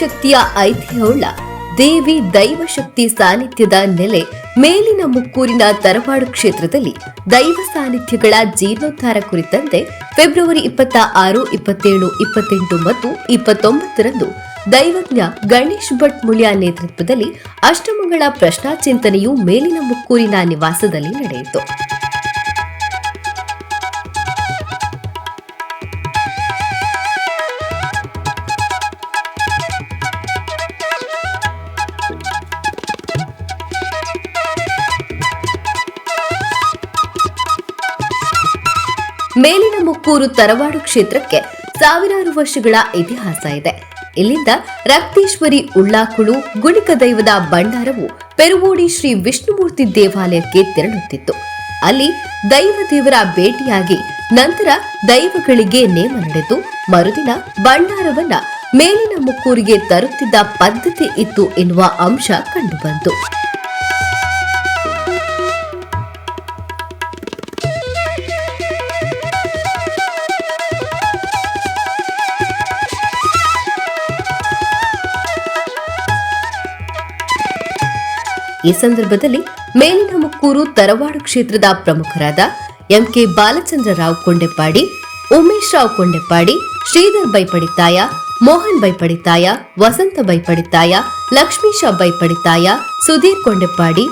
ಶಕ್ತಿಯ ಐತಿಹ್ಯವುಳ್ಳ ದೇವಿ ದೈವಶಕ್ತಿ ಸಾನ್ನಿಧ್ಯದ ನೆಲೆ ಮೇಲಿನ ಮುಕ್ಕೂರಿನ ತರವಾಡು ಕ್ಷೇತ್ರದಲ್ಲಿ ದೈವ ಸಾನ್ನಿಧ್ಯಗಳ ಜೀರ್ಣೋದ್ಧಾರ ಕುರಿತಂತೆ ಫೆಬ್ರವರಿ ಇಪ್ಪತ್ತ ಆರು, ಇಪ್ಪತ್ತೇಳು, ಇಪ್ಪತ್ತೆಂಟು ಮತ್ತು ಇಪ್ಪತ್ತೊಂಬತ್ತರಂದು ದೈವಜ್ಞ ಗಣೇಶ್ ಭಟ್ ಮುಳಿಯ ನೇತೃತ್ವದಲ್ಲಿ ಅಷ್ಟಮಂಗಳ ಪ್ರಶ್ನಾ ಚಿಂತನೆಯು ಮೇಲಿನ ಮುಕ್ಕೂರಿನ ನಿವಾಸದಲ್ಲಿ ನಡೆಯಿತು. ಮೇಲಿನ ಮುಕ್ಕೂರು ತರವಾಡು ಕ್ಷೇತ್ರಕ್ಕೆ ಸಾವಿರಾರು ವರ್ಷಗಳ ಇತಿಹಾಸ ಇದೆ. ಇಲ್ಲಿಂದ ರಕ್ತೇಶ್ವರಿ ಉಳ್ಳಾಕುಳು ಗುಣಿಕ ದೈವದ ಭಂಡಾರವು ಪೆರುವೋಡಿ ಶ್ರೀ ವಿಷ್ಣುಮೂರ್ತಿ ದೇವಾಲಯಕ್ಕೆ ತೆರಳುತ್ತಿತ್ತು. ಅಲ್ಲಿ ದೈವ ದೇವರ ಭೇಟಿಯಾಗಿ ನಂತರ ದೈವಗಳಿಗೆ ನೇಮ ನಡೆದು ಮರುದಿನ ಭಂಡಾರವನ್ನ ಮೇಲಿನ ಮುಕ್ಕೂರಿಗೆ ತರುತ್ತಿದ್ದ ಪದ್ಧತಿ ಇತ್ತು ಎನ್ನುವ ಅಂಶ ಕಂಡುಬಂತು. ಈ ಸಂದರ್ಭದಲ್ಲಿ ಮೇಲಿನ ಮುಕ್ಕೂರು ತರವಾಡು ಕ್ಷೇತ್ರದ ಪ್ರಮುಖರಾದ ಎಂಕೆ ಬಾಲಚಂದ್ರ ರಾವ್ ಕೊಂಡೆಪ್ಪಾಡಿ, ಉಮೇಶ್ ರಾವ್ ಕೊಂಡೆಪ್ಪಾಡಿ, ಶ್ರೀಧರ್ ಬೈಪಡಿತಾಯ, ಮೋಹನ್ ಬೈಪಡಿತಾಯ, ವಸಂತ ಬೈಪಡಿತಾಯ ಲಕ್ಷ್ಮೀಶ ಬೈಪಡಿತಾಯ, ಸುಧೀರ್ ಕೊಂಡೆಪ್ಪಾಡಿ,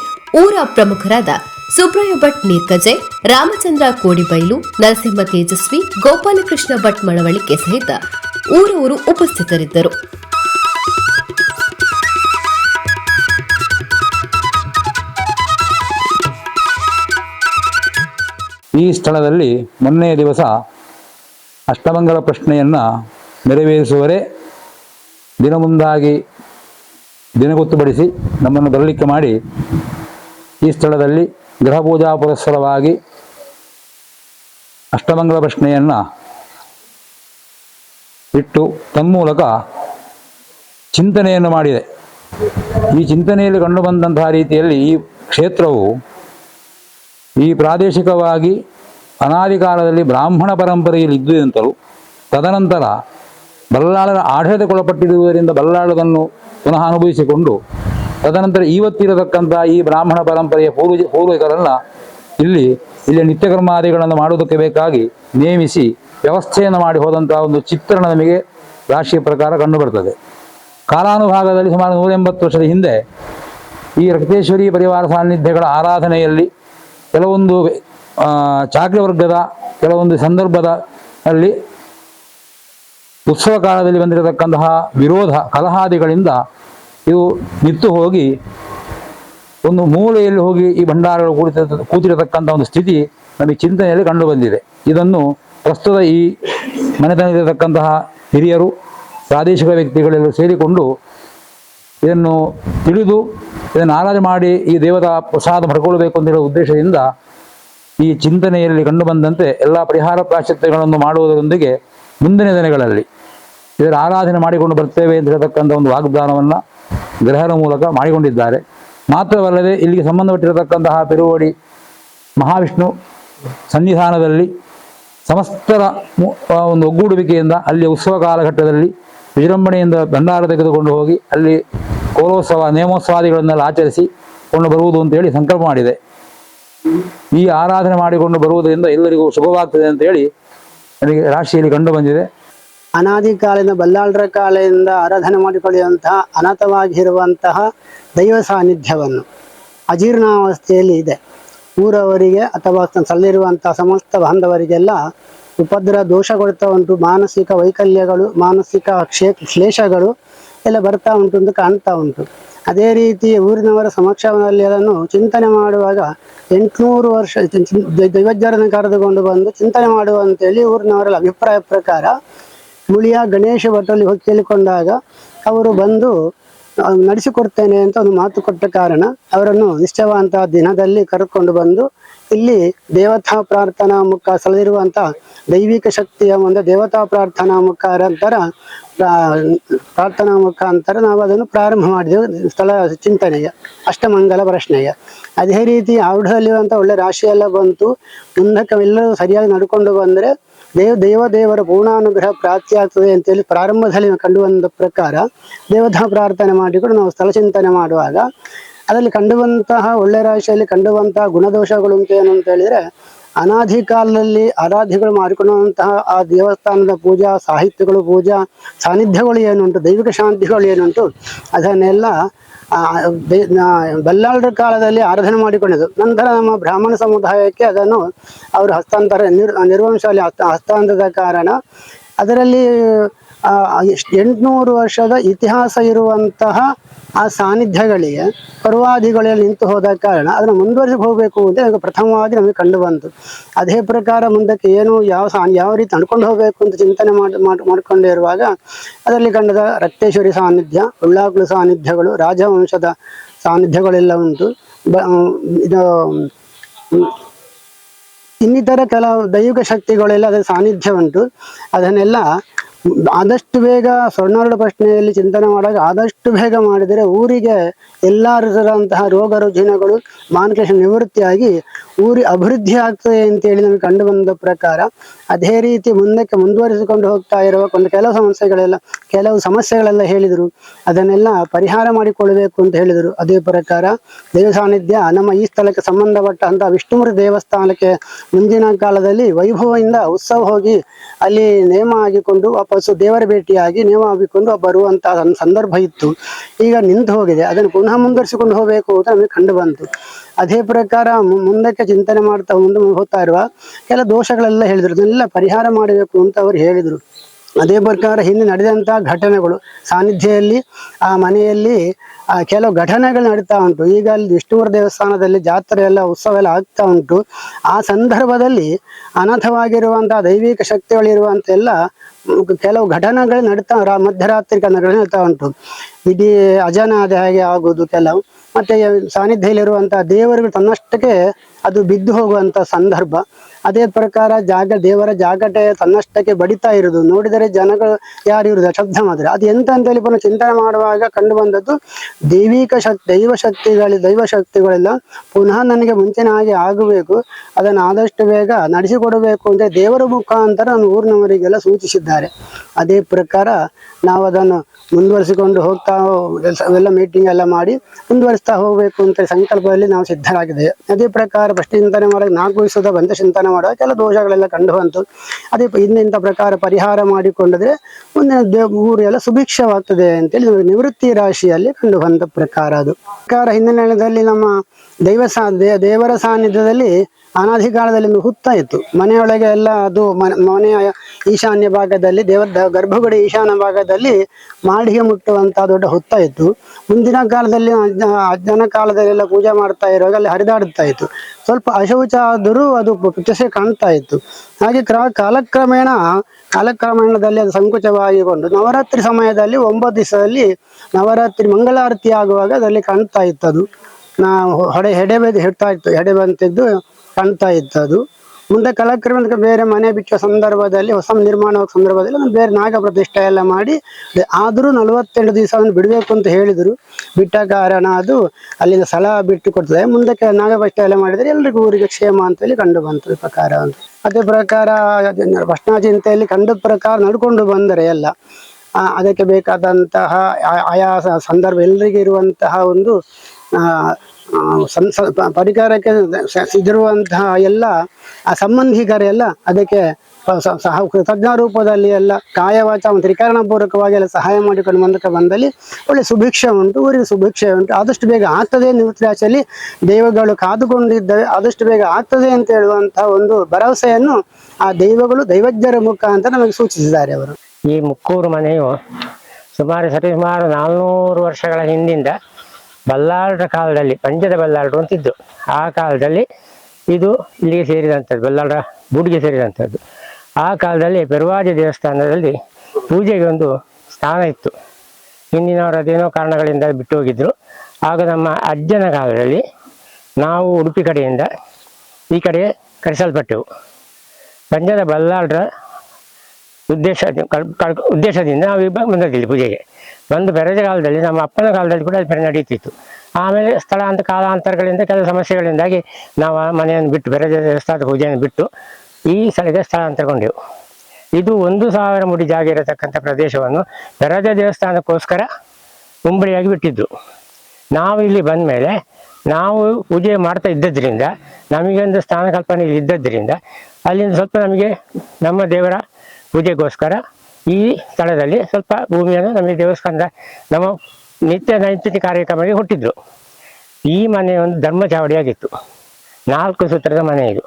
ಊರ ಪ್ರಮುಖರಾದ ಸುಬ್ರಯ ಭಟ್ ನೀರ್ಕಜೆ, ರಾಮಚಂದ್ರ ಕೋಡಿಬೈಲು, ನರಸಿಂಹ ತೇಜಸ್ವಿ, ಗೋಪಾಲಕೃಷ್ಣ ಭಟ್ ಮಳವಳಿಕೆ ಸಹಿತ ಊರವರು ಉಪಸ್ಥಿತರಿದ್ದರು. ಈ ಸ್ಥಳದಲ್ಲಿ ಮೊನ್ನೆಯ ದಿವಸ ಅಷ್ಟಮಂಗಲ ಪ್ರಶ್ನೆಯನ್ನು ನೆರವೇರಿಸುವರೇ ದಿನ ಮುಂದಾಗಿ ದಿನಗೊತ್ತುಪಡಿಸಿ ನಮ್ಮನ್ನು ಬರಲಿಕ್ಕೆ ಮಾಡಿ ಈ ಸ್ಥಳದಲ್ಲಿ ಗೃಹ ಪೂಜಾ ಪುರಸ್ಸರವಾಗಿ ಅಷ್ಟಮಂಗಲ ಪ್ರಶ್ನೆಯನ್ನು ಇಟ್ಟು ತನ್ಮೂಲಕ ಚಿಂತನೆಯನ್ನು ಮಾಡಿದೆ. ಈ ಚಿಂತನೆಯಲ್ಲಿ ಕಂಡುಬಂದಂತಹ ರೀತಿಯಲ್ಲಿ ಈ ಕ್ಷೇತ್ರವು ಈ ಪ್ರಾದೇಶಿಕವಾಗಿ ಅನಾದಿ ಕಾಲದಲ್ಲಿ ಬ್ರಾಹ್ಮಣ ಪರಂಪರೆಯಲ್ಲಿ ಇದ್ದುದಂತಲೂ ತದನಂತರ ಬಲ್ಲಾಳರ ಆಡಳಿತಕ್ಕೊಳಪಟ್ಟಿರುವುದರಿಂದ ಬಲ್ಲಾಳದನ್ನು ಪುನಃ ಅನುಭವಿಸಿಕೊಂಡು, ತದನಂತರ ಇವತ್ತಿರತಕ್ಕಂಥ ಈ ಬ್ರಾಹ್ಮಣ ಪರಂಪರೆಯ ಪೂರ್ವ ಪೂರ್ವಿಕರನ್ನ ಇಲ್ಲಿ ಇಲ್ಲಿ ನಿತ್ಯಕರ್ಮಾದಿಗಳನ್ನು ಮಾಡುವುದಕ್ಕೆ ಬೇಕಾಗಿ ನೇಮಿಸಿ ವ್ಯವಸ್ಥೆಯನ್ನು ಮಾಡಿ ಹೋದಂತಹ ಒಂದು ಚಿತ್ರಣ ನಮಗೆ ರಾಶಿಯ ಪ್ರಕಾರ ಕಂಡುಬರ್ತದೆ ಕಾಲಾನುಭಾಗದಲ್ಲಿ ಸುಮಾರು ನೂರ ಎಂಬತ್ತು ವರ್ಷದ ಹಿಂದೆ ಈ ರಕ್ತೇಶ್ವರಿ ಪರಿವಾರ ಸಾನ್ನಿಧ್ಯಗಳ ಆರಾಧನೆಯಲ್ಲಿ ಕೆಲವೊಂದು ಚಾಕ್ರಿ ವರ್ಗದ, ಕೆಲವೊಂದು ಸಂದರ್ಭದ ಅಲ್ಲಿ ಉತ್ಸವ ಕಾಲದಲ್ಲಿ ಬಂದಿರತಕ್ಕಂತಹ ವಿರೋಧ ಕಲಹಾದಿಗಳಿಂದ ಇವು ನಿತ್ತು ಹೋಗಿ ಒಂದು ಮೂಲೆಯಲ್ಲಿ ಹೋಗಿ ಈ ಭಂಡಾರಗಳು ಕೂಡಿತ ಕೂತಿರತಕ್ಕಂಥ ಒಂದು ಸ್ಥಿತಿ ನಮಗೆ ಚಿಂತನೆಯಲ್ಲಿ ಕಂಡು ಬಂದಿದೆ. ಇದನ್ನು ಪ್ರಸ್ತುತ ಈ ಮನೆತನದಲ್ಲಿರತಕ್ಕಂತಹ ಹಿರಿಯರು, ಪ್ರಾದೇಶಿಕ ವ್ಯಕ್ತಿಗಳೆಲ್ಲ ಸೇರಿಕೊಂಡು ಇದನ್ನು ತಿಳಿದು ಇದನ್ನು ಆರಾಧನೆ ಮಾಡಿ ಈ ದೇವದ ಪ್ರಸಾದ ಪಡ್ಕೊಳ್ಬೇಕು ಅಂತ ಉದ್ದೇಶದಿಂದ ಈ ಚಿಂತನೆಯಲ್ಲಿ ಕಂಡುಬಂದಂತೆ ಎಲ್ಲ ಪರಿಹಾರ ಪ್ರಾಶಸ್ತ್ಯಗಳನ್ನು ಮಾಡುವುದರೊಂದಿಗೆ ಮುಂದಿನ ದಿನಗಳಲ್ಲಿ ಇದರ ಆರಾಧನೆ ಮಾಡಿಕೊಂಡು ಬರ್ತೇವೆ ಅಂತ ಹೇಳತಕ್ಕಂಥ ಒಂದು ವಾಗ್ದಾನವನ್ನು ಗ್ರಹದ ಮೂಲಕ ಮಾಡಿಕೊಂಡಿದ್ದಾರೆ. ಮಾತ್ರವಲ್ಲದೆ ಇಲ್ಲಿಗೆ ಸಂಬಂಧಪಟ್ಟಿರತಕ್ಕಂತಹ ಪೆರುವಡಿ ಮಹಾವಿಷ್ಣು ಸನ್ನಿಧಾನದಲ್ಲಿ ಸಮಸ್ತರ ಒಂದು ಒಗ್ಗೂಡುವಿಕೆಯಿಂದ ಅಲ್ಲಿ ಉತ್ಸವ ಕಾಲಘಟ್ಟದಲ್ಲಿ ವಿಜೃಂಭಣೆಯಿಂದ ಭಂಡಾರ ತೆಗೆದುಕೊಂಡು ಹೋಗಿ ಅಲ್ಲಿ ಕೋಲೋತ್ಸವ ನೇಮೋತ್ಸವಾದಿಗಳನ್ನೆಲ್ಲ ಆಚರಿಸಿ ಕೊಂಡು ಬರುವುದು ಅಂತೇಳಿ ಸಂಕಲ್ಪ ಮಾಡಿದೆ. ಈ ಆರಾಧನೆ ಮಾಡಿಕೊಂಡು ಬರುವುದರಿಂದ ಎಲ್ಲರಿಗೂ ಶುಭವಾಗ್ತದೆ ಅಂತ ಹೇಳಿ ನನಗೆ ರಾಶಿಯಲ್ಲಿ ಕಂಡು ಬಂದಿದೆ. ಅನಾದಿ ಕಾಲದಿಂದ ಬಲ್ಲಾಳರ ಕಾಲದಿಂದ ಆರಾಧನೆ ಮಾಡಿಕೊಳ್ಳುವಂತಹ ಅನಾಥವಾಗಿರುವಂತಹ ದೈವ ಸಾನ್ನಿಧ್ಯವನ್ನು ಅಜೀರ್ಣಾವಸ್ಥೆಯಲ್ಲಿ ಇದೆ. ಊರವರಿಗೆ ಅಥವಾ ಸಲ್ಲಿರುವಂತಹ ಸಮಸ್ತ ಬಾಂಧವರಿಗೆಲ್ಲ ಉಪದ್ರ ದೋಷ ಕೊಡ್ತಾ ಉಂಟು. ಮಾನಸಿಕ ವೈಕಲ್ಯಗಳು, ಮಾನಸಿಕ ಕ್ಷೇ ಕ್ಲೇಶಗಳು ಎಲ್ಲ ಬರ್ತಾ ಉಂಟು ಅಂತ ಕಾಣ್ತಾ ಉಂಟು. ಅದೇ ರೀತಿ ಊರಿನವರ ಸಮಕ್ಷಮದಲ್ಲಿ ಅದನ್ನು ಚಿಂತನೆ ಮಾಡುವಾಗ ಎಂಟುನೂರು ವರ್ಷ ದೈವಜ್ಞರನ್ನು ಕರೆದುಕೊಂಡು ಬಂದು ಚಿಂತನೆ ಮಾಡುವಂತೇಳಿ ಊರಿನವರ ಅಭಿಪ್ರಾಯ ಪ್ರಕಾರ ಮುಳಿಯ ಗಣೇಶ ಭಟ್ಟಲ್ಲಿ ಹೋಗಿ ಕೇಳಿಕೊಂಡಾಗ ಅವರು ಬಂದು ನಡೆಸಿಕೊಡ್ತೇನೆ ಅಂತ ಒಂದು ಮಾತು ಕೊಟ್ಟ ಕಾರಣ ಅವರನ್ನು ನಿಶ್ಚಯವಂತಹ ದಿನದಲ್ಲಿ ಕರೆದುಕೊಂಡು ಬಂದು ಇಲ್ಲಿ ದೇವತಾ ಪ್ರಾರ್ಥನಾ ಮುಖ ಸಲದಿರುವಂತಹ ದೈವಿಕ ಶಕ್ತಿಯ ಒಂದು ದೇವತಾ ಪ್ರಾರ್ಥನಾ ಮುಖಾಂತರ ಪ್ರಾ- ಪ್ರಾರ್ಥನಾ ಮುಖಾಂತರ ನಾವು ಅದನ್ನು ಪ್ರಾರಂಭ ಮಾಡಿದೆವು. ಸ್ಥಳ ಚಿಂತನೆಯ, ಅಷ್ಟಮಂಗಲ ಪ್ರಶ್ನೆಯ. ಅದೇ ರೀತಿ ಆವುಢದಲ್ಲಿರುವಂಥ ಒಳ್ಳೆ ರಾಶಿ ಎಲ್ಲ ಬಂತು. ಮುಂದಕ್ಕೆ ಎಲ್ಲರೂ ಸರಿಯಾಗಿ ನಡ್ಕೊಂಡು ಬಂದರೆ ದೇವ ದೇವ ದೇವರ ಪೂರ್ಣಾನುಗ್ರಹ ಪ್ರಾಪ್ತಿಯಾಗ್ತದೆ ಅಂತೇಳಿ ಪ್ರಾರಂಭದಲ್ಲಿ ಕಂಡು ಬಂದ ಪ್ರಕಾರ ದೇವತಾ ಪ್ರಾರ್ಥನೆ ಮಾಡಿಕೊಂಡು ನಾವು ಸ್ಥಳ ಚಿಂತನೆ ಮಾಡುವಾಗ ಅದರಲ್ಲಿ ಕಂಡುಬಂತಹ ಒಳ್ಳೆ ರಾಶಿಯಲ್ಲಿ ಕಂಡುವಂತಹ ಗುಣದೋಷಗಳು ಅಂತ ಏನು ಅಂತ ಹೇಳಿದ್ರೆ ಅನಾದಿ ಕಾಲದಲ್ಲಿ ಆರಾಧ್ಯಗಳು ಮಾಡಿಕೊಳ್ಳುವಂತಹ ಆ ದೇವಸ್ಥಾನದ ಪೂಜಾ, ಸಾಹಿತ್ಯಗಳು ಪೂಜಾ, ಸಾನ್ನಿಧ್ಯಗಳು ಏನುಂಟು ದೈವಿಕ ಶಾಂತಿಗಳು ಏನುಂಟು ಅದನ್ನೆಲ್ಲ ಬಲ್ಲಾಳರ ಕಾಲದಲ್ಲಿ ಆರಾಧನೆ ಮಾಡಿಕೊಂಡಿದ್ದು. ನಂತರ ನಮ್ಮ ಬ್ರಾಹ್ಮಣ ಸಮುದಾಯಕ್ಕೆ ಅದನ್ನು ಅವರು ಹಸ್ತಾಂತರ ನಿರ್ ನಿರ್ವಂಶಾಲಿ ಹಸ್ತ, ಹಸ್ತಾಂತರದ ಕಾರಣ ಅದರಲ್ಲಿ ಎಂಟುನೂರು ವರ್ಷದ ಇತಿಹಾಸ ಇರುವಂತಹ ಆ ಸಾನ್ನಿಧ್ಯಗಳಿಗೆ ಪರ್ವಾದಿಗಳಲ್ಲಿ ನಿಂತು ಹೋದ ಕಾರಣ ಅದನ್ನು ಮುಂದುವರಿಸಿ ಹೋಗಬೇಕು ಅಂತ ನಮಗೆ ಪ್ರಥಮವಾಗಿ ನಮಗೆ ಕಂಡು ಬಂತು. ಅದೇ ಪ್ರಕಾರ ಮುಂದಕ್ಕೆ ಏನು ಯಾವ ಸಾ, ಯಾವ ರೀತಿ ಅಂದ್ಕೊಂಡು ಹೋಗಬೇಕು ಅಂತ ಚಿಂತನೆ ಮಾಡಿ ಮಾಡಿಕೊಂಡು ಇರುವಾಗ ಅದರಲ್ಲಿ ಕಂಡದ ರಕ್ತೇಶ್ವರಿ ಸಾನ್ನಿಧ್ಯ ಉಳ್ಳಾಕುಳು ಸಾನ್ನಿಧ್ಯಗಳು, ರಾಜವಂಶದ ಸಾನ್ನಿಧ್ಯಗಳೆಲ್ಲ ಉಂಟು. ಇದು ಇನ್ನಿತರ ಕೆಲವು ದೈವಿಕ ಶಕ್ತಿಗಳೆಲ್ಲ ಅದರ ಸಾನ್ನಿಧ್ಯ ಉಂಟು ಅದನ್ನೆಲ್ಲ ಆದಷ್ಟು ಬೇಗ ಸ್ವರ್ಣಾರ್ಡ ಪ್ರಶ್ನೆಯಲ್ಲಿ ಚಿಂತನೆ ಮಾಡುವಾಗ ಆದಷ್ಟು ಬೇಗ ಮಾಡಿದರೆ ಊರಿಗೆ ಎಲ್ಲ ರೀತಿಯಾದಂತಹ ರೋಗ ರುಜಿನಗಳು ಮಾನಕೇಶ ನಿವೃತ್ತಿಯಾಗಿ ಊರಿ ಅಭಿವೃದ್ಧಿ ಆಗ್ತದೆ ಅಂತೇಳಿ ನಮಗೆ ಕಂಡು ಬಂದ ಪ್ರಕಾರ ಅದೇ ರೀತಿ ಮುಂದಕ್ಕೆ ಮುಂದುವರಿಸಿಕೊಂಡು ಹೋಗ್ತಾ ಇರುವ ಒಂದು ಕೆಲವು ಸಮಸ್ಯೆಗಳೆಲ್ಲ ಕೆಲವು ಸಮಸ್ಯೆಗಳೆಲ್ಲ ಹೇಳಿದರು. ಅದನ್ನೆಲ್ಲ ಪರಿಹಾರ ಮಾಡಿಕೊಳ್ಳಬೇಕು ಅಂತ ಹೇಳಿದರು. ಅದೇ ಪ್ರಕಾರ ದೇವ ಸಾನ್ನಿಧ್ಯ ನಮ್ಮ ಈ ಸ್ಥಳಕ್ಕೆ ಸಂಬಂಧಪಟ್ಟಂತಹ ವಿಷ್ಣುಮೂರ್ತಿ ದೇವಸ್ಥಾನಕ್ಕೆ ಮುಂದಿನ ಕಾಲದಲ್ಲಿ ವೈಭವದಿಂದ ಉತ್ಸವ ಹೋಗಿ ಅಲ್ಲಿ ನೇಮ ಆಗಿಕೊಂಡು ವಾಪಸ್ಸು ದೇವರ ಭೇಟಿಯಾಗಿ ನೇಮ ಆಗಿಕೊಂಡು ಬರುವಂತಹ ಸಂದರ್ಭ ಇತ್ತು. ಈಗ ನಿಂತು ಹೋಗಿದೆ. ಅದನ್ನು ಪುನಃ ಮುಂದುವರಿಸಿಕೊಂಡು ಹೋಗಬೇಕು ಅಂತ ನಮಗೆ ಕಂಡು ಬಂತು. ಅದೇ ಪ್ರಕಾರ ಮುಂದಕ್ಕೆ ಚಿಂತನೆ ಮಾಡ್ತಾ, ಮುಂದೆ ಹೋಗ್ತಾ ಇರುವ ಕೆಲ ದೋಷಗಳೆಲ್ಲ ಹೇಳಿದ್ರು. ಅದನ್ನೆಲ್ಲ ಪರಿಹಾರ ಮಾಡಬೇಕು ಅಂತ ಅವರು ಹೇಳಿದರು. ಅದೇ ಪ್ರಕಾರ ಹಿಂದೆ ನಡೆದಂತಹ ಘಟನೆಗಳು ಸಾನ್ನಿಧ್ಯದಲ್ಲಿ ಆ ಮನೆಯಲ್ಲಿ ಕೆಲವು ಘಟನೆಗಳು ನಡೀತಾ ಉಂಟು. ಈಗ ಅಲ್ಲಿ ವಿಷ್ಣುವರ ದೇವಸ್ಥಾನದಲ್ಲಿ ಜಾತ್ರೆ ಎಲ್ಲ ಉತ್ಸವ ಎಲ್ಲ ಆಗ್ತಾ ಉಂಟು. ಆ ಸಂದರ್ಭದಲ್ಲಿ ಅನಾಥವಾಗಿರುವಂತಹ ದೈವಿಕ ಶಕ್ತಿಗಳಿರುವಂತ ಎಲ್ಲ ಮ್, ಕೆಲವು ಘಟನೆಗಳು ನಡೀತಾ ಮಧ್ಯರಾತ್ರಿ ಕನ್ನಡಗಳು ನಡೀತಾ ಉಂಟು. ಇಡೀ ಅಜನಾದ ಹಾಗೆ ಆಗುವುದು ಕೆಲವು. ಮತ್ತೆ ಸಾನ್ನಿಧ್ಯದಲ್ಲಿರುವಂತಹ ದೇವರುಗಳು ತನ್ನಷ್ಟಕ್ಕೆ ಅದು ಬಿದ್ದು ಹೋಗುವಂತ ಸಂದರ್ಭ. ಅದೇ ಪ್ರಕಾರ ಜಾಗ, ದೇವರ ಜಾಗಟೆ ತನ್ನಷ್ಟಕ್ಕೆ ಬಡಿತಾ ಇರುವುದು. ನೋಡಿದರೆ ಜನಗಳು ಯಾರು ಇರುವುದು? ಶಬ್ದ ಮಾತ್ರ ಅದು ಎಂತ ಅಂತೇಳಿ ಪುನಃ ಚಿಂತನೆ ಮಾಡುವಾಗ ಕಂಡು ಬಂದದ್ದು, ದೈವಿಕ ಶಕ್ತಿ ದೈವ ಶಕ್ತಿಗಳು ದೈವ ಶಕ್ತಿಗಳೆಲ್ಲ ಪುನಃ ನನಗೆ ಮುಂಚಿನ ಹಾಗೆ ಆಗಬೇಕು. ಅದನ್ನು ಆದಷ್ಟು ಬೇಗ ನಡೆಸಿಕೊಡಬೇಕು ಅಂತ ದೇವರ ಮುಖಾಂತರ ನಾನು ಊರಿನವರಿಗೆಲ್ಲ ಸೂಚಿಸಿದ್ದಾರೆ. ಅದೇ ಪ್ರಕಾರ ನಾವು ಅದನ್ನು ಮುಂದುವರಿಸಿಕೊಂಡು ಹೋಗ್ತಾ ಎಲ್ಲ ಮೀಟಿಂಗ್ ಎಲ್ಲ ಮಾಡಿ ಮುಂದುವರಿಸ್ತಾ ಹೋಗಬೇಕು ಅಂತ ಸಂಕಲ್ಪದಲ್ಲಿ ನಾವು ಸಿದ್ಧರಾಗಿದ್ದೇವೆ. ಅದೇ ಪ್ರಕಾರ ಫಸ್ಟ್ ಚಿಂತನೆ ನಾಲ್ಕು ದಿವಸದ ಬಂದ ಚಿಂತನೆ ಮಾಡುವಾಗ ಕೆಲ ದೋಷಗಳೆಲ್ಲ ಕಂಡು ಬಂತು. ಅದೇ ಇಂದಿಂತ ಪ್ರಕಾರ ಪರಿಹಾರ ಮಾಡಿಕೊಂಡಿದ್ರೆ ಮುಂದಿನ ಊರು ಎಲ್ಲ ಸುಭಿಕ್ಷವಾಗ್ತದೆ ಅಂತೇಳಿ ನಿವೃತ್ತಿ ರಾಶಿಯಲ್ಲಿ ಕಂಡು ಬಂದ ಪ್ರಕಾರ ಅದು. ಪ್ರಕಾರ ಹಿನ್ನೆಲೆಯಲ್ಲಿ ನಮ್ಮ ದೈವ ದೇವರ ಸಾನ್ನಿಧ್ಯದಲ್ಲಿ ಅನಾದಿ ಕಾಲದಲ್ಲಿ ಒಂದು ಹುತ್ತ ಇತ್ತು. ಮನೆಯೊಳಗೆ ಎಲ್ಲ ಅದು ಮನೆ- ಮನೆಯ ಈಶಾನ್ಯ ಭಾಗದಲ್ಲಿ ದೇವರ ಗರ್ಭಗುಡಿ ಈಶಾನ್ಯ ಭಾಗದಲ್ಲಿ ಮಾಡಿಗೆ ಮುಟ್ಟುವಂತಹ ದೊಡ್ಡ ಹುತ್ತ ಇತ್ತು. ಮುಂದಿನ ಕಾಲದಲ್ಲಿ ಅಜ್ಞಾನ ಕಾಲದಲ್ಲೆಲ್ಲ ಪೂಜೆ ಮಾಡ್ತಾ ಇರುವಾಗ ಅಲ್ಲಿ ಹರಿದಾಡುತ್ತಾ ಇತ್ತು. ಸ್ವಲ್ಪ ಅಶೌಚ ಆದರೂ ಅದು ಪ್ರತ್ಯಕ್ಷ ಕಾಣ್ತಾ ಇತ್ತು. ಹಾಗೆ ಕ್ರ, ಕಾಲಕ್ರಮೇಣ, ಕಾಲಕ್ರಮೇಣದಲ್ಲಿ ಅದು ಸಂಕುಚವಾಗಿಕೊಂಡು ನವರಾತ್ರಿ ಸಮಯದಲ್ಲಿ ಒಂಬತ್ತು ದಿವಸದಲ್ಲಿ ನವರಾತ್ರಿ ಮಂಗಳಾರತಿ ಆಗುವಾಗ ಅದರಲ್ಲಿ ಕಾಣ್ತಾ ಇತ್ತು ಅದು ನಾ, ಹೊಡೆ, ಹೆಡೆ ಬೆದ್ದು ಇತ್ತು, ಹೆಡೆ ಬಂತಿದ್ದು ಕಾಣ್ತಾ ಇತ್ತು ಅದು ಮುಂದೆ ಕಲಾಕ್ರಮಕ್ಕೆ ಬೇರೆ ಮನೆ ಬಿಚ್ಚುವ ಸಂದರ್ಭದಲ್ಲಿ, ಹೊಸ ನಿರ್ಮಾಣ ಸಂದರ್ಭದಲ್ಲಿ ಒಂದು ಬೇರೆ ನಾಗ ಪ್ರತಿಷ್ಠೆ ಎಲ್ಲ ಮಾಡಿ ಆದರೂ ನಲವತ್ತೆಂಟು ದಿವಸವನ್ನು ಬಿಡಬೇಕು ಅಂತ ಹೇಳಿದರು. ಬಿಟ್ಟ ಕಾರಣ ಅದು ಅಲ್ಲಿಂದ ಸ್ಥಳ ಬಿಟ್ಟು ಕೊಡ್ತದೆ. ಮುಂದಕ್ಕೆ ನಾಗ ಪ್ರತಿಷ್ಠೆ ಎಲ್ಲ ಮಾಡಿದರೆ ಎಲ್ರಿಗೂ ಊರಿಗೆ ಕ್ಷೇಮ ಅಂತೇಳಿ ಕಂಡು ಬಂತು ಪ್ರಕಾರ ಅಂತ ಅದೇ ಪ್ರಕಾರ ಪ್ರಶ್ನಾಚಿಂತೆಯಲ್ಲಿ ಚಿಂತೆಯಲ್ಲಿ ಕಂಡ ಪ್ರಕಾರ ನಡ್ಕೊಂಡು ಬಂದರೆ ಎಲ್ಲ ಅದಕ್ಕೆ ಬೇಕಾದಂತಹ ಆಯಾ ಸಂದರ್ಭ ಎಲ್ಲರಿಗೆ ಇರುವಂತಹ ಒಂದು ಆ, ಪರಿಕಾರಕ್ಕೆ ಸಂ ಸ- ಪ- ಪರಿಕರಕ್ಕೆ ಸ- ಇದಿರುವಂತಹ ಎಲ್ಲ ಆ ಸಂಬಂಧಿಕರೆಲ್ಲ ಅದಕ್ಕೆ ಸಹ ಕೃತಜ್ಞ ರೂಪದಲ್ಲಿ ಎಲ್ಲ ಕಾಯವಾಚ ತ್ರಿಕರಣ ಪೂರ್ವಕವಾಗಿ ಎಲ್ಲ ಸಹಾಯ ಮಾಡಿಕೊಂಡು ಮುಂದಕ್ಕೆ ಬಂದಲ್ಲಿ ಒಳ್ಳೆ ಸುಭಿಕ್ಷೆ ಉಂಟು ಊರಿಗೆ ಸುಭಿಕ್ಷೆ ಉಂಟು. ಆದಷ್ಟು ಬೇಗ ಆಗ್ತದೆ ನಿವೃತ್ತಿರಾಶಿಯಲ್ಲಿ ದೇವಗಳು ಕಾದುಕೊಂಡಿದ್ದವೆ. ಆದಷ್ಟು ಬೇಗ ಆಗ್ತದೆ ಅಂತ ಹೇಳುವಂತಹ ಒಂದು ಭರವಸೆಯನ್ನು ಆ ದೈವಗಳು ದೈವಜ್ಞರ ಮುಖಾಂತರ ನಮಗೆ ಸೂಚಿಸಿದ್ದಾರೆ ಅವರು. ಈ ಮುಕ್ಕೂರು ಮನೆಯು ಸುಮಾರು ಸರಿ ಸುಮಾರು ನಾಲ್ನೂರು ವರ್ಷಗಳ ಹಿಂದಿಂದ ಬಲ್ಲಾಳರ ಕಾಲದಲ್ಲಿ ಪಂಜದ ಬಲ್ಲಾಳರು ಅಂತಿದ್ದು ಆ ಕಾಲದಲ್ಲಿ ಇದು ಇಲ್ಲಿಗೆ ಸೇರಿದಂಥದ್ದು, ಬಲ್ಲಾಳರ ಬೂಡಿಗೆ ಸೇರಿದಂಥದ್ದು. ಆ ಕಾಲದಲ್ಲಿ ಪೆರುವಾಜ ದೇವಸ್ಥಾನದಲ್ಲಿ ಪೂಜೆಗೆ ಒಂದು ಸ್ಥಾನ ಇತ್ತು. ಹಿಂದಿನವರು ಅದೇನೋ ಕಾರಣಗಳಿಂದ ಬಿಟ್ಟು ಹೋಗಿದ್ರು. ಆಗ ನಮ್ಮ ಅಜ್ಜನ ಕಾಲದಲ್ಲಿ ನಾವು ಉಡುಪಿ ಕಡೆಯಿಂದ ಈ ಕಡೆ ಕರೆಸಲ್ಪಟ್ಟೆವು. ಪಂಜದ ಬಲ್ಲಾಳರ ಉದ್ದೇಶ ಉದ್ದೇಶದಿಂದ ನಾವು ಬಂದಿದ್ದೀವಿ ಪೂಜೆಗೆ. ಬಂದು ಬೆರೆದ ಕಾಲದಲ್ಲಿ ನಮ್ಮ ಅಪ್ಪನ ಕಾಲದಲ್ಲಿ ಕೂಡ ಬೆರೆ ನಡೀತಿತ್ತು. ಆಮೇಲೆ ಸ್ಥಳಾಂತ, ಕಾಲಾಂತರಗಳಿಂದ ಕೆಲವು ಸಮಸ್ಯೆಗಳಿಂದಾಗಿ ನಾವು ಮನೆಯನ್ನು ಬಿಟ್ಟು ಬೆರಜ ದೇವಸ್ಥಾನದ ಪೂಜೆಯನ್ನು ಬಿಟ್ಟು ಈ ಸ್ಥಳಕ್ಕೆ ಸ್ಥಳಾಂತರಗೊಂಡೆವು. ಇದು ಒಂದು ಸಾವಿರ ಮುಡಿ ಜಾಗ ಇರತಕ್ಕಂಥ ಪ್ರದೇಶವನ್ನು ಬೆರೆದ ದೇವಸ್ಥಾನಕ್ಕೋಸ್ಕರ ಉಂಬಳಿಯಾಗಿ ಬಿಟ್ಟಿದ್ದು. ನಾವು ಇಲ್ಲಿ ಬಂದ ಮೇಲೆ ನಾವು ಪೂಜೆ ಮಾಡ್ತಾ ಇದ್ದದ್ರಿಂದ ನಮಗೆ ಒಂದು ಸ್ಥಾನ ಕಲ್ಪನೆ ಇದ್ದದ್ರಿಂದ ಅಲ್ಲಿಂದ ಸ್ವಲ್ಪ ನಮಗೆ ನಮ್ಮ ದೇವರ ಪೂಜೆಗೋಸ್ಕರ ಈ ಸ್ಥಳದಲ್ಲಿ ಸ್ವಲ್ಪ ಭೂಮಿಯನ್ನು ನಮಗೆ ದೇವಸ್ಥಾನದ ನಮ್ಮ ನಿತ್ಯ ನೈತಿಕ ಕಾರ್ಯಕ್ರಮಕ್ಕೆ ಹುಟ್ಟಿದ್ರು. ಈ ಮನೆ ಒಂದು ಧರ್ಮ ಚಾವಡಿಯಾಗಿತ್ತು ನಾಲ್ಕು ಸೂತ್ರದ ಮನೆ ಇದು.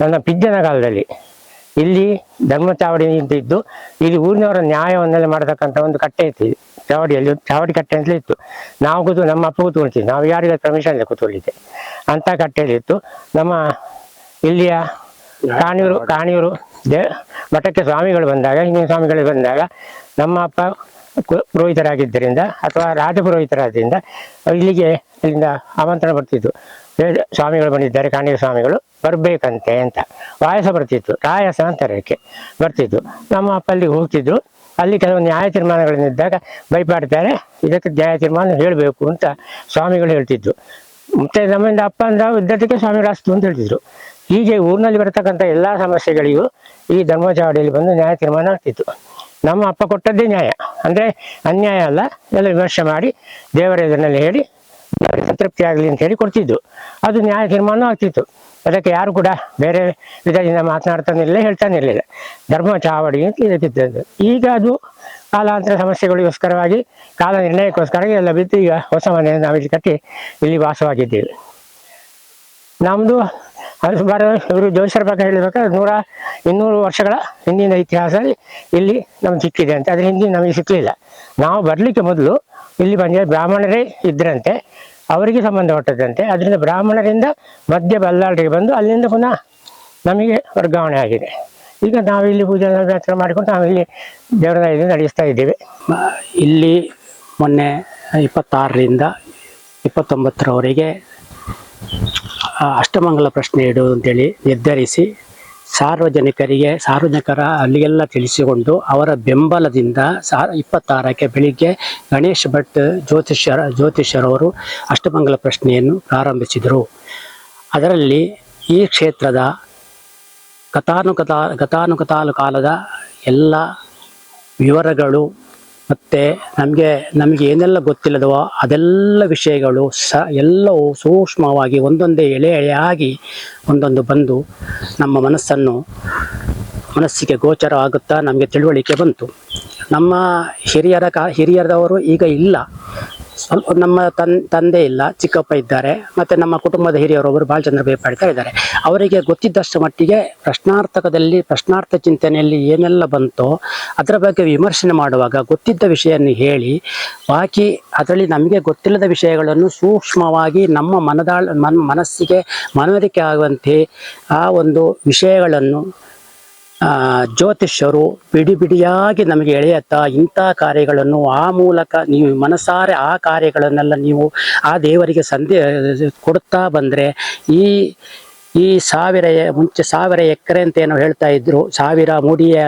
ನನ್ನ ಪಿಜ್ಜನ ಕಾಲದಲ್ಲಿ ಇಲ್ಲಿ ಧರ್ಮ ಚಾವಡಿ ಇದ್ದು ಇಲ್ಲಿ ಊರಿನವರ ನ್ಯಾಯವನ್ನೆಲ್ಲ ಮಾಡತಕ್ಕಂಥ ಒಂದು ಕಟ್ಟೆ ಇತ್ತು. ಚಾವಡಿಯಲ್ಲಿ ಚಾವಡಿ ಕಟ್ಟೆ ಅಂತಲೇ ಇತ್ತು. ನಾವು ಕೂತು ನಮ್ಮ ಅಪ್ಪ ಕೂತ್ಕೊಳ್ತೀವಿ ನಾವು ಯಾರಿಗ ಪರ್ಮಿಷನ್ ಇಲ್ಲ ಕೂತ್ಕೊಳ್ಳಿದ್ದೆ ಅಂಥ ಕಟ್ಟೆಯಲ್ಲಿತ್ತು ನಮ್ಮ ಇಲ್ಲಿಯ ಕಾಣಿಯೂರು ಕಾಣಿಯೂರು ದೇ ಮಠಕ್ಕೆ ಸ್ವಾಮಿಗಳು ಬಂದಾಗ, ಹಿಂದಿನ ಸ್ವಾಮಿಗಳು ಬಂದಾಗ, ನಮ್ಮ ಅಪ್ಪ ಪುರೋಹಿತರಾಗಿದ್ದರಿಂದ ಅಥವಾ ರಾಜಪುರೋಹಿತರಾದ್ದರಿಂದ ಇಲ್ಲಿಗೆ ಇಲ್ಲಿಂದ ಆಮಂತ್ರಣ ಬರ್ತಿತ್ತು. ಸ್ವಾಮಿಗಳು ಬಂದಿದ್ದಾರೆ, ಕಾಣಿಗೆ ಸ್ವಾಮಿಗಳು ಬರಬೇಕಂತೆ ಅಂತ. ವಾಯಸ ಬರ್ತಿತ್ತು ರಾಯಸ ಅಂತಾರೆ ಅದಕ್ಕೆ ಬರ್ತಿತ್ತು. ನಮ್ಮ ಅಪ್ಪ ಅಲ್ಲಿಗೆ ಹೋಗ್ತಿದ್ರು. ಅಲ್ಲಿ ಕೆಲವು ನ್ಯಾಯ ತೀರ್ಮಾನಗಳನ್ನಿದ್ದಾಗ ಭಯಪಾಡ್ತಾರೆ ಇದಕ್ಕೆ ನ್ಯಾಯ ತೀರ್ಮಾನ ಹೇಳಬೇಕು ಅಂತ ಸ್ವಾಮಿಗಳು ಹೇಳ್ತಿದ್ರು. ಮತ್ತೆ ನಮ್ಮಿಂದ ಅಪ್ಪ ಅಂದ ಇದ್ದಕ್ಕೆ ಸ್ವಾಮಿಗಳು ಅಷ್ಟು ಅಂತ ಹೇಳ್ತಿದ್ರು. ಹೀಗೆ ಊರಿನಲ್ಲಿ ಬರ್ತಕ್ಕಂಥ ಎಲ್ಲಾ ಸಮಸ್ಯೆಗಳಿಗೂ ಈ ಧರ್ಮಚಾವಡಿಯಲ್ಲಿ ಬಂದು ನ್ಯಾಯ ತೀರ್ಮಾನ ಆಗ್ತಿತ್ತು. ನಮ್ಮ ಅಪ್ಪ ಕೊಟ್ಟದ್ದೇ ನ್ಯಾಯ. ಅಂದ್ರೆ ಅನ್ಯಾಯ ಅಲ್ಲ, ಎಲ್ಲ ವಿಮರ್ಶೆ ಮಾಡಿ ದೇವರ ಎದುರಿನಲ್ಲಿ ಹೇಳಿ ಸಂತೃಪ್ತಿ ಆಗಲಿ ಅಂತ ಹೇಳಿ ಕೊಡ್ತಿದ್ದು. ಅದು ನ್ಯಾಯ ತೀರ್ಮಾನ ಆಗ್ತಿತ್ತು. ಅದಕ್ಕೆ ಯಾರು ಕೂಡ ಬೇರೆ ವಿಧದಿಂದ ಮಾತನಾಡ್ತಾನಿರಲಿಲ್ಲ ಹೇಳ್ತಾನೆ ಇರಲಿಲ್ಲ ಧರ್ಮ ಚಾವಡಿ ಅಂತ ಇದಕ್ಕಿದ್ದದ್ದು ಈಗ ಅದು ಕಾಲಾಂತರ ಸಮಸ್ಯೆಗಳಿಗೋಸ್ಕರವಾಗಿ, ಕಾಲ ನಿರ್ಣಯಕ್ಕೋಸ್ಕರ ಎಲ್ಲ ಬಿದ್ದು ಈಗ ಹೊಸ ಮನೆಯನ್ನು ನಾವಿಲ್ಲಿ ಕಟ್ಟಿ ಇಲ್ಲಿ ವಾಸವಾಗಿದ್ದೇವೆ. ನಮ್ಮದು ಅದು ಸುಮಾರು ಇವರು ಜೋಯಿಸರ ಬಗ್ಗೆ ಹೇಳಬೇಕಾದ್ರೆ ನೂರ ಇನ್ನೂರು ವರ್ಷಗಳ ಹಿಂದಿನ ಇತಿಹಾಸ ಇಲ್ಲಿ ನಮ್ಗೆ ಸಿಕ್ಕಿದೆ ಅಂತ. ಅದ್ರ ಹಿಂದಿನ ನಮಗೆ ಸಿಕ್ಕಲಿಲ್ಲ ನಾವು ಬರಲಿಕ್ಕೆ ಮೊದಲು ಇಲ್ಲಿ ಬಂದ ಬ್ರಾಹ್ಮಣರೇ ಇದ್ರಂತೆ, ಅವರಿಗೆ ಸಂಬಂಧಪಟ್ಟದಂತೆ ಅದರಿಂದ ಬ್ರಾಹ್ಮಣರಿಂದ ಮಧ್ಯ ಬಲ್ಲಾಳರಿಗೆ ಬಂದು ಅಲ್ಲಿಂದ ಪುನಃ ನಮಗೆ ವರ್ಗಾವಣೆ ಆಗಿದೆ. ಈಗ ನಾವು ಇಲ್ಲಿ ಪೂಜೆ ಆಚರಣೆ ಮಾಡಿಕೊಂಡು ನಾವು ಇಲ್ಲಿ ದೇವರ ನಡೆಸ್ತಾ ಇದ್ದೇವೆ. ಇಲ್ಲಿ ಮೊನ್ನೆ ಇಪ್ಪತ್ತಾರರಿಂದ ಇಪ್ಪತ್ತೊಂಬತ್ತರವರೆಗೆ ಅಷ್ಟಮಂಗಲ ಪ್ರಶ್ನೆ ಇಡು ಅಂತೇಳಿ ನಿರ್ಧರಿಸಿ ಸಾರ್ವಜನಿಕರಿಗೆ, ಸಾರ್ವಜನಿಕರ ಅಲ್ಲಿಗೆಲ್ಲ ತಿಳಿಸಿಕೊಂಡು ಅವರ ಬೆಂಬಲದಿಂದ ಸಾ ಇಪ್ಪತ್ತಾರಕ್ಕೆ ಬೆಳಿಗ್ಗೆ ಗಣೇಶ್ ಭಟ್ ಜ್ಯೋತಿಷ್ಯರ, ಜ್ಯೋತಿಷ್ಯರವರು ಅಷ್ಟಮಂಗಲ ಪ್ರಶ್ನೆಯನ್ನು ಪ್ರಾರಂಭಿಸಿದರು. ಅದರಲ್ಲಿ ಈ ಕ್ಷೇತ್ರದ ಗತಾನುಗತ ಕಥಾನುಕಥಾಲು ಕಾಲದ ಎಲ್ಲ ವಿವರಗಳು ಮತ್ತು ನಮಗೆ ನಮಗೆ ಏನೆಲ್ಲ ಗೊತ್ತಿಲ್ಲದವೋ ಅದೆಲ್ಲ ವಿಷಯಗಳು ಸ, ಎಲ್ಲವೂ ಸೂಕ್ಷ್ಮವಾಗಿ ಒಂದೊಂದೇ ಎಳೆ ಎಳೆಯಾಗಿ ಒಂದೊಂದು ಬಂದು ನಮ್ಮ ಮನಸ್ಸನ್ನು, ಮನಸ್ಸಿಗೆ ಗೋಚರ ಆಗುತ್ತಾ ನಮಗೆ ತಿಳುವಳಿಕೆ ಬಂತು. ನಮ್ಮ ಹಿರಿಯರ ಕಾ ಹಿರಿಯರದವರು ಈಗ ಇಲ್ಲ. ಸ್ವಲ್ಪ ನಮ್ಮ ತನ್, ತಂದೆ ಇಲ್ಲ, ಚಿಕ್ಕಪ್ಪ ಇದ್ದಾರೆ, ಮತ್ತು ನಮ್ಮ ಕುಟುಂಬದ ಹಿರಿಯರೊಬ್ಬರು ಬಾಲಚಂದ್ರ ಬೇಪಾಡ್ತಾ ಇದ್ದಾರೆ. ಅವರಿಗೆ ಗೊತ್ತಿದ್ದಷ್ಟು ಮಟ್ಟಿಗೆ ಪ್ರಶ್ನಾರ್ಥಕದಲ್ಲಿ, ಪ್ರಶ್ನಾರ್ಥ ಚಿಂತನೆಯಲ್ಲಿ ಏನೆಲ್ಲ ಬಂತೋ, ಅದರ ಬಗ್ಗೆ ವಿಮರ್ಶನೆ ಮಾಡುವಾಗ ಗೊತ್ತಿದ್ದ ವಿಷಯವನ್ನು ಹೇಳಿ, ಬಾಕಿ ಅದರಲ್ಲಿ ನಮಗೆ ಗೊತ್ತಿಲ್ಲದ ವಿಷಯಗಳನ್ನು ಸೂಕ್ಷ್ಮವಾಗಿ ನಮ್ಮ ಮನದಾಳ, ಮನ, ಮನಸ್ಸಿಗೆ ಮನವರಿಕೆ ಆಗುವಂತೆ ಆ ಒಂದು ವಿಷಯಗಳನ್ನು ಜ್ಯೋತಿಷ್ಯರು ಬಿಡಿ ಬಿಡಿಯಾಗಿ ನಮಗೆ ಎಳೆಯುತ್ತಾ ಇಂಥ ಕಾರ್ಯಗಳನ್ನು ಆ ಮೂಲಕ ನೀವು ಮನಸಾರೆ ಆ ಕಾರ್ಯಗಳನ್ನೆಲ್ಲ ನೀವು ಆ ದೇವರಿಗೆ ಸಂದೇ, ಕೊಡುತ್ತಾ ಬಂದರೆ ಈ ಈ ಸಾವಿರ ಮುಂಚೆ ಸಾವಿರ ಎಕರೆ ಅಂತ ಏನೋ ಹೇಳ್ತಾ ಇದ್ರು, ಸಾವಿರ ಮೂಡಿಯ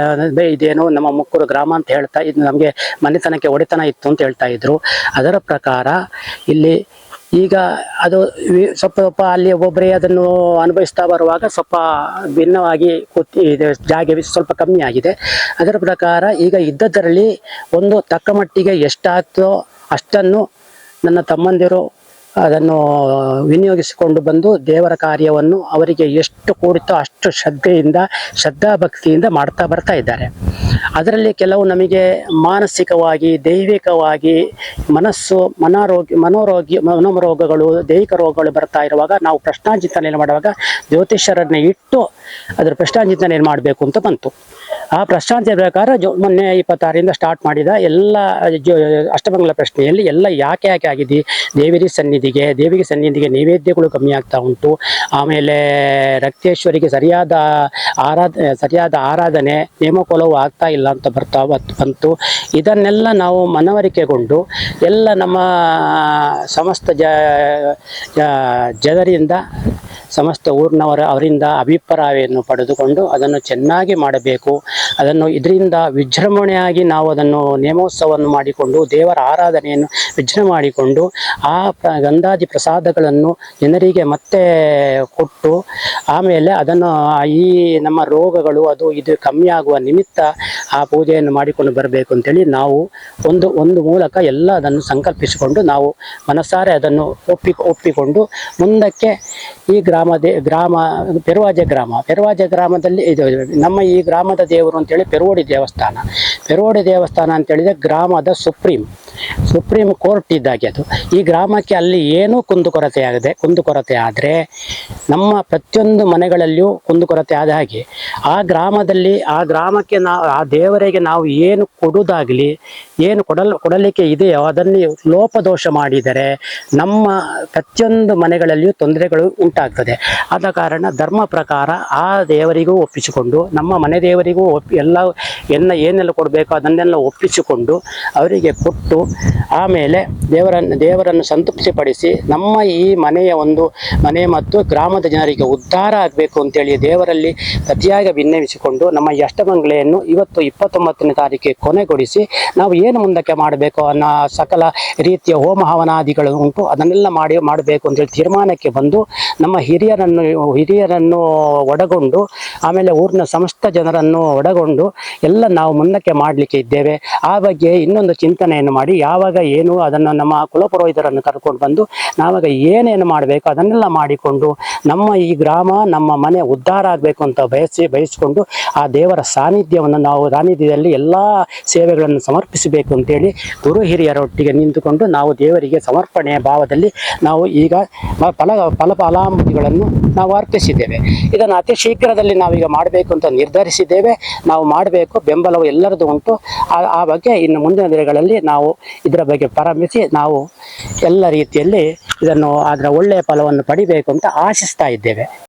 ಇದೇನೋ ನಮ್ಮ ಮುಕ್ಕೂರು ಗ್ರಾಮ ಅಂತ ಹೇಳ್ತಾ ಇದು ನಮಗೆ ಮನೆತನಕ್ಕೆ ಒಡೆತನ ಇತ್ತು ಅಂತ ಹೇಳ್ತಾ ಇದ್ರು. ಅದರ ಪ್ರಕಾರ ಇಲ್ಲಿ ಈಗ ಅದು ಸ್ವಲ್ಪ ಸ್ವಲ್ಪ ಅಲ್ಲಿ ಒಬ್ಬರೇ ಅದನ್ನು ಅನುಭವಿಸ್ತಾ ಬರುವಾಗ ಸ್ವಲ್ಪ ಭಿನ್ನವಾಗಿ ಕೂತಿ ಇದು, ಜಾಗ ಸ್ವಲ್ಪ ಕಮ್ಮಿ ಆಗಿದೆ. ಅದರ ಪ್ರಕಾರ ಈಗ ಇದ್ದದರಲ್ಲಿ ಒಂದು ತಕ್ಕ ಮಟ್ಟಿಗೆ ಎಷ್ಟಾಗ್ತೋ ಅಷ್ಟನ್ನು ನನ್ನ ತಮ್ಮಂದಿರು ಅದನ್ನು ವಿನಿಯೋಗಿಸಿಕೊಂಡು ಬಂದು ದೇವರ ಕಾರ್ಯವನ್ನು ಅವರಿಗೆ ಎಷ್ಟು ಕೂಡಿತೋ ಅಷ್ಟು ಶ್ರದ್ಧೆಯಿಂದ, ಶ್ರದ್ಧಾಭಕ್ತಿಯಿಂದ ಮಾಡ್ತಾ ಬರ್ತಾ ಇದ್ದಾರೆ. ಅದರಲ್ಲಿ ಕೆಲವು ನಮಗೆ ಮಾನಸಿಕವಾಗಿ, ದೈವಿಕವಾಗಿ ಮನಸ್ಸು ಮನಾರೋಗ್ಯ ಮನೋರೋಗ್ಯ ಮನೋರೋಗಗಳು ದೈಹಿಕ ರೋಗಗಳು ಬರ್ತಾ ಇರುವಾಗ ನಾವು ಪ್ರಶ್ನಾಚಿಂತನೆಯನ್ನು ಮಾಡುವಾಗ ಜ್ಯೋತಿಷ್ಯರನ್ನು ಇಟ್ಟು ಅದರ ಪ್ರಶ್ನಾಚಿಂತನೆಯನ್ನು ಮಾಡಬೇಕು ಅಂತ ಬಂತು. ಆ ಪ್ರಶಾಂತಿಯ ಪ್ರಕಾರ ಜೊ ಮೊನ್ನೆ ಇಪ್ಪತ್ತಾರರಿಂದ ಸ್ಟಾರ್ಟ್ ಮಾಡಿದ ಎಲ್ಲ, ಜೊ, ಅಷ್ಟಮಂಗಲ ಪ್ರಶ್ನೆಯಲ್ಲಿ ಎಲ್ಲ ಯಾಕೆ ಯಾಕೆ ಆಗಿದೆ? ದೇವಿರಿ ಸನ್ನಿಧಿಗೆ, ದೇವಿಗೆ ಸನ್ನಿಧಿಗೆ ನೈವೇದ್ಯಗಳು ಕಮ್ಮಿ ಆಗ್ತಾ ಉಂಟು. ಆಮೇಲೆ ರಕ್ತೇಶ್ವರಿಗೆ ಸರಿಯಾದ ಆರಾಧ, ಸರಿಯಾದ ಆರಾಧನೆ ನೇಮಕೋಲವು ಆಗ್ತಾ ಇಲ್ಲ ಅಂತ ಬರ್ತಾ ಬತ್- ಇದನ್ನೆಲ್ಲ ನಾವು ಮನವರಿಕೆಗೊಂಡು ಎಲ್ಲ ನಮ್ಮ ಸಮಸ್ತ ಜ- ಜನರಿಂದ ಸಮಸ್ತ ಊರಿನವರ ಅವರಿಂದ ಅಭಿಪ್ರಾಯವನ್ನು ಪಡೆದುಕೊಂಡು ಅದನ್ನು ಚೆನ್ನಾಗಿ ಮಾಡಬೇಕು. ಅದನ್ನು ಇದರಿಂದ ವಿಜೃಂಭಣೆಯಾಗಿ ನಾವು ಅದನ್ನು ನೇಮೋತ್ಸವವನ್ನು ಮಾಡಿಕೊಂಡು ದೇವರ ಆರಾಧನೆಯನ್ನು ವಿಜೃಂಭ ಮಾಡಿಕೊಂಡು ಆ ಗಂಧಾದಿ ಪ್ರಸಾದಗಳನ್ನು ಜನರಿಗೆ ಮತ್ತೆ ಕೊಟ್ಟು ಆಮೇಲೆ ಅದನ್ನು ಈ ನಮ್ಮ ರೋಗಗಳು ಅದು ಇದು ಕಮ್ಮಿ ಆಗುವ ನಿಮಿತ್ತ ಆ ಪೂಜೆಯನ್ನು ಮಾಡಿಕೊಂಡು ಬರಬೇಕು ಅಂತೇಳಿ ನಾವು ಒಂದು ಒಂದು ಮೂಲಕ ಎಲ್ಲ ಅದನ್ನು ಸಂಕಲ್ಪಿಸಿಕೊಂಡು ನಾವು ಮನಸಾರೆ ಅದನ್ನು ಒಪ್ಪಿ, ಒಪ್ಪಿಕೊಂಡು ಮುಂದಕ್ಕೆ ಈ ಗ್ರಾಮದೇ ಗ್ರಾಮ ಪೆರುವಾಜೆ ಗ್ರಾಮ, ಪೆರುವಾಜೆ ಗ್ರಾಮದಲ್ಲಿ ಇದು ನಮ್ಮ ಈ ಗ್ರಾಮದ ದೇವರು ಅಂತೇಳಿ ಪೆರುವಡಿ ದೇವಸ್ಥಾನ. ಪೆರೋಡಿ ದೇವಸ್ಥಾನ ಅಂತೇಳಿದರೆ ಗ್ರಾಮದ ಸುಪ್ರೀಂ. ಸುಪ್ರೀಂ ಕೋರ್ಟ್ ಇದ್ದಾಗೆ ಅದು. ಈ ಗ್ರಾಮಕ್ಕೆ ಅಲ್ಲಿ ಏನೂ ಕುಂದುಕೊರತೆ ಆಗದೆ ಕುಂದುಕೊರತೆ ಆದರೆ ನಮ್ಮ ಪ್ರತಿಯೊಂದು ಮನೆಗಳಲ್ಲಿಯೂ ಕುಂದುಕೊರತೆ ಆದ ಹಾಗೆ ಆ ಗ್ರಾಮದಲ್ಲಿ, ಆ ಗ್ರಾಮಕ್ಕೆ ನಾವು ಆ ದೇವರಿಗೆ ನಾವು ಏನು ಕೊಡುವುದಾಗಲಿ, ಏನು ಕೊಡಲ್, ಕೊಡಲಿಕ್ಕೆ ಇದೆಯೋ ಅದನ್ನು ಲೋಪದೋಷ ಮಾಡಿದರೆ ನಮ್ಮ ಪ್ರತಿಯೊಂದು ಮನೆಗಳಲ್ಲಿಯೂ ತೊಂದರೆಗಳು ಉಂಟಾಗ್ತದೆ. ಆದ ಕಾರಣ ಧರ್ಮ ಪ್ರಕಾರ ಆ ದೇವರಿಗೂ ಒಪ್ಪಿಸಿಕೊಂಡು, ನಮ್ಮ ಮನೆ ದೇವರಿಗೂ ಒಪ್ಪಿ ಎಲ್ಲ ಎನ್ನ ಏನೆಲ್ಲ ಕೊಡಬೇಕು ಅದನ್ನೆಲ್ಲ ಒಪ್ಪಿಸಿಕೊಂಡು ಅವರಿಗೆ ಕೊಟ್ಟು ಆಮೇಲೆ ದೇವರನ್ನು ದೇವರನ್ನು ಸಂತೃಪ್ತಿಪಡಿಸಿ ನಮ್ಮ ಈ ಮನೆಯ ಒಂದು ಮನೆ ಮತ್ತು ಗ್ರಾಮದ ಜನರಿಗೆ ಉದ್ಧಾರ ಆಗಬೇಕು ಅಂತೇಳಿ ದೇವರಲ್ಲಿ ಪ್ರತಿಯಾಗಿ ಭಿನ್ನವಿಸಿಕೊಂಡು ನಮ್ಮ ಈ ಅಷ್ಟಮಂಗಲೆಯನ್ನು ಇವತ್ತು ಇಪ್ಪತ್ತೊಂಬತ್ತನೇ ತಾರೀಕಿಗೆ ಕೊನೆಗೊಳಿಸಿ ನಾವು ಏನು ಮುಂದಕ್ಕೆ ಮಾಡಬೇಕು ಅನ್ನೋ ಸಕಲ ರೀತಿಯ ಹೋಮ ಹವನಾದಿಗಳು ಉಂಟು ಅದನ್ನೆಲ್ಲ ಮಾಡಿ, ಮಾಡಬೇಕು ಅಂತೇಳಿ ತೀರ್ಮಾನಕ್ಕೆ ಬಂದು ನಮ್ಮ ಹಿರಿಯರನ್ನು ಹಿರಿಯರನ್ನು ಒಡಗೊಂಡು ಆಮೇಲೆ ಊರಿನ ಸಮಸ್ತ ಜನರನ್ನು ಎಲ್ಲ ನಾವು ಮುಂದಕ್ಕೆ ಮಾಡಲಿಕ್ಕೆ ಇದ್ದೇವೆ. ಆ ಬಗ್ಗೆ ಇನ್ನೊಂದು ಚಿಂತನೆಯನ್ನು ಮಾಡಿ ಯಾವಾಗ ಏನು ಅದನ್ನು ನಮ್ಮ ಕುಲಪುರೋಹಿತರನ್ನು ಕರ್ಕೊಂಡು ಬಂದು ನಾವಾಗ ಏನೇನು ಮಾಡಬೇಕು ಅದನ್ನೆಲ್ಲ ಮಾಡಿಕೊಂಡು ನಮ್ಮ ಈ ಗ್ರಾಮ, ನಮ್ಮ ಮನೆ ಉದ್ಧಾರ ಆಗಬೇಕು ಅಂತ ಬಯಸಿ, ಬಯಸಿಕೊಂಡು ಆ ದೇವರ ಸಾನ್ನಿಧ್ಯವನ್ನು ನಾವು ಸಾನ್ನಿಧ್ಯದಲ್ಲಿ ಎಲ್ಲ ಸೇವೆಗಳನ್ನು ಸಮರ್ಪಿಸಬೇಕು ಅಂತೇಳಿ ಗುರು ಹಿರಿಯರೊಟ್ಟಿಗೆ ನಿಂತುಕೊಂಡು ನಾವು ದೇವರಿಗೆ ಸಮರ್ಪಣೆಯ ಭಾವದಲ್ಲಿ ನಾವು ಈಗ ಫಲ ಫಲ ಫಲಾಮೃತಿಗಳನ್ನು ನಾವು ಅರ್ಪಿಸಿದ್ದೇವೆ. ಇದನ್ನು ಅತಿ ಶೀಘ್ರದಲ್ಲಿ ನಾವೀಗ ಮಾಡಬೇಕು ಅಂತ ನಿರ್ಧರಿಸಿದ್ದೇವೆ. ಮಾಡಬೇಕು, ಬೆಂಬಲವು ಎಲ್ಲರದ್ದು ಉಂಟು. ಆ ಆ ಬಗ್ಗೆ ಇನ್ನು ಮುಂದಿನ ದಿನಗಳಲ್ಲಿ ನಾವು ಇದರ ಬಗ್ಗೆ ಪ್ರಾರಂಭಿಸಿ ನಾವು ಎಲ್ಲ ರೀತಿಯಲ್ಲಿ ಇದನ್ನು ಅದರ ಒಳ್ಳೆಯ ಫಲವನ್ನು ಪಡಿಬೇಕು ಅಂತ ಆಶಿಸ್ತಾ ಇದ್ದೇವೆ.